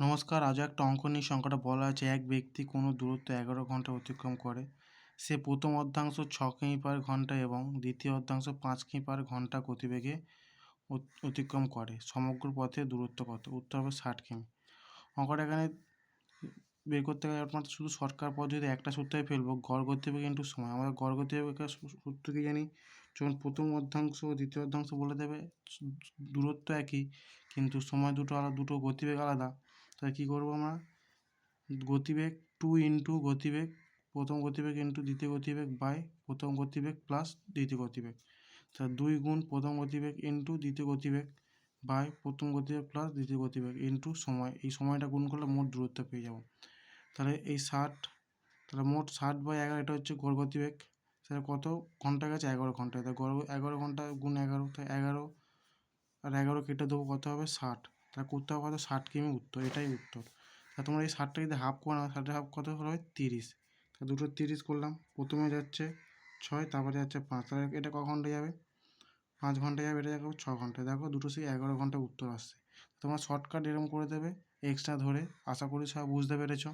নমস্কার, আজও একটা অঙ্ক নিয়ে সংখ্যাটা বলা আছে। এক ব্যক্তি কোনো দূরত্ব এগারো ঘণ্টা অতিক্রম করে, সে প্রথম অর্ধাংশ ছ কিমি পার ঘণ্টা এবং দ্বিতীয় অর্ধাংশ পাঁচ কিমি পার ঘণ্টা গতিবেগে অত- অতিক্রম করে। সমগ্র পথে দূরত্ব কত? উত্তর হবে ষাট কিমি। অঙ্কটা এখানে বের করতে গেলে একমাত্র শুধু শর্টকাট পদ্ধতি একটা সূত্রে ফেলব, গড় গতিবেগ ইন্টু সময়। আমরা গড় গতিবেগের সূ- সূত্র কি জানি? যখন প্রথম অর্ধাংশ দ্বিতীয় অর্ধাংশ বলে দেবে, দূরত্ব একই, কিন্তু সময় দুটো আলাদা দুটো গতিবেগ আলাদা। তাহলে কী করব আমরা? গতিবেগ টু ইন্টু গতিবেগ, প্রথম গতিবেগ ইন্টু দ্বিতীয় গতিবেগ বাই প্রথম গতিবেগ প্লাস দ্বিতীয় গতিবেগ। তাহলে দুই গুণ প্রথম গতিবেগ ইন্টু দ্বিতীয় গতিবেগ বাই প্রথম গতিবেগ প্লাস দ্বিতীয় গতিবেগ ইন্টু সময়। এই সময়টা গুণ করলে মোট দূরত্ব পেয়ে যাব। তাহলে এই ষাট, তাহলে মোট ষাট বাই এগারো, এটা হচ্ছে গড় গতিবেগ। সেটা কত ঘণ্টা গেছে? এগারো ঘণ্টা। তাহলে গড়, এগারো ঘণ্টা গুণ এগারো তাই এগারো আর এগারো কেটে দেবো কত হবে? ষাট। তাহলে করতে হবে কত ষাট কিমি উত্তর, এটাই উত্তর। তা তোমরা এই ষাটটা যদি হাফ করো ষাটের হাফ কত হলো? হয় তিরিশ। তা দুটো তিরিশ করলাম। প্রথমে যাচ্ছে ছয়, তারপরে যাচ্ছে পাঁচ। তাহলে এটা ক ঘণ্টা যাবে? পাঁচ ঘণ্টা যাবে, এটা যাবে ছ ঘণ্টা দেখো দুটো সেই এগারো ঘণ্টা উত্তর আসছে। তোমরা শর্টকাট এরকম করে দেবে এক্সট্রা ধরে। আশা করি সব বুঝতে পেরেছ।